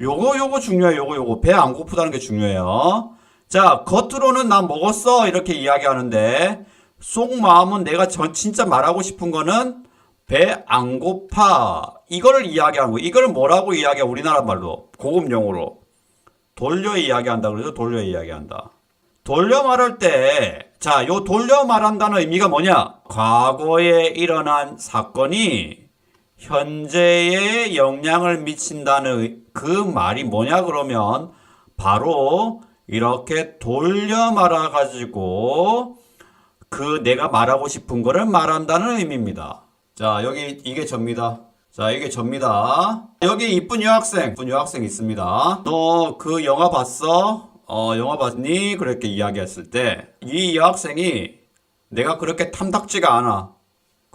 요거 요거 중요해요. 요거 요거 배 안 고프다는 게 중요해요. 자, 겉으로는 나 먹었어 이렇게 이야기하는데 속마음은 내가 전 진짜 말하고 싶은 거는 배 안 고파 이거를 이야기하는 거. 이걸 뭐라고 이야기해? 우리나라 말로 고급 용어로 돌려 이야기한다 그래서 돌려 이야기한다. 돌려 말할 때, 자, 요 돌려 말한다는 의미가 뭐냐? 과거에 일어난 사건이 현재에 영향을 미친다는 의- 그 말이 뭐냐 그러면 바로 이렇게 돌려 말아 가지고 그 내가 말하고 싶은 거를 말한다는 의미입니다. 자, 여기 이게 접니다. 자, 이게 접니다. 여기 이쁜 여학생, 이쁜 여학생 있습니다. 너 그 영화 봤어? 어, 영화 봤니? 그렇게 이야기했을 때 이 여학생이 내가 그렇게 탐탁지가 않아.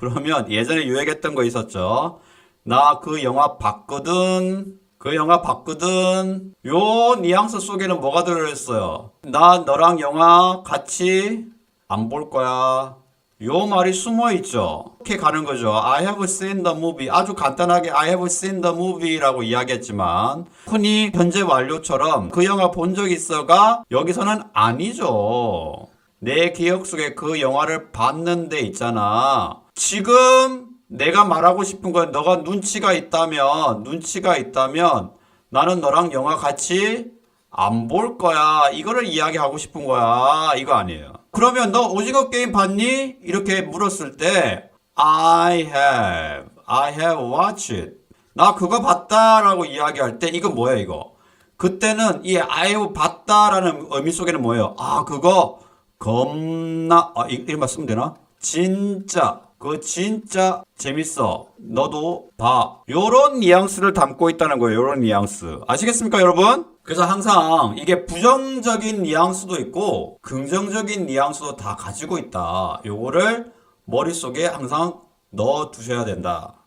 그러면 예전에 유행했던 거 있었죠. 나 그 영화 봤거든. 그 영화 봤거든. 요 뉘앙스 속에는 뭐가 들어있어요? 나 너랑 영화 같이 안 볼 거야. 요 말이 숨어 있죠. 이렇게 가는 거죠. I have seen the movie. 아주 간단하게 I have seen the movie라고 이야기했지만 흔히 현재 완료처럼 그 영화 본 적 있어가 여기서는 아니죠. 내 기억 속에 그 영화를 봤는데 있잖아. 지금 내가 말하고 싶은 건 너가 눈치가 있다면, 눈치가 있다면 나는 너랑 영화 같이 안 볼 거야. 이거를 이야기하고 싶은 거야. 이거 아니에요. 그러면 너 오징어 게임 봤니? 이렇게 물었을 때 I have, I have watched it. 나 그거 봤다라고 이야기할 때 이건 뭐야 이거? 그때는 이 I have 봤다라는 의미 속에는 뭐예요? 아 그거 겁나 아 이- 이런 말 쓰면 되나? 진짜 그 진짜 재밌어. 너도 봐. 요런 뉘앙스를 담고 있다는 거예요. 요런 뉘앙스. 아시겠습니까, 여러분? 그래서 항상 이게 부정적인 뉘앙스도 있고 긍정적인 뉘앙스도 다 가지고 있다. 요거를 머릿속에 항상 넣어 두셔야 된다.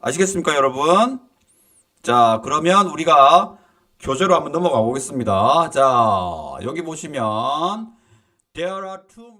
아시겠습니까, 여러분? 자, 그러면 우리가 교재로 한번 넘어가 보겠습니다. 자, 여기 보시면 there are two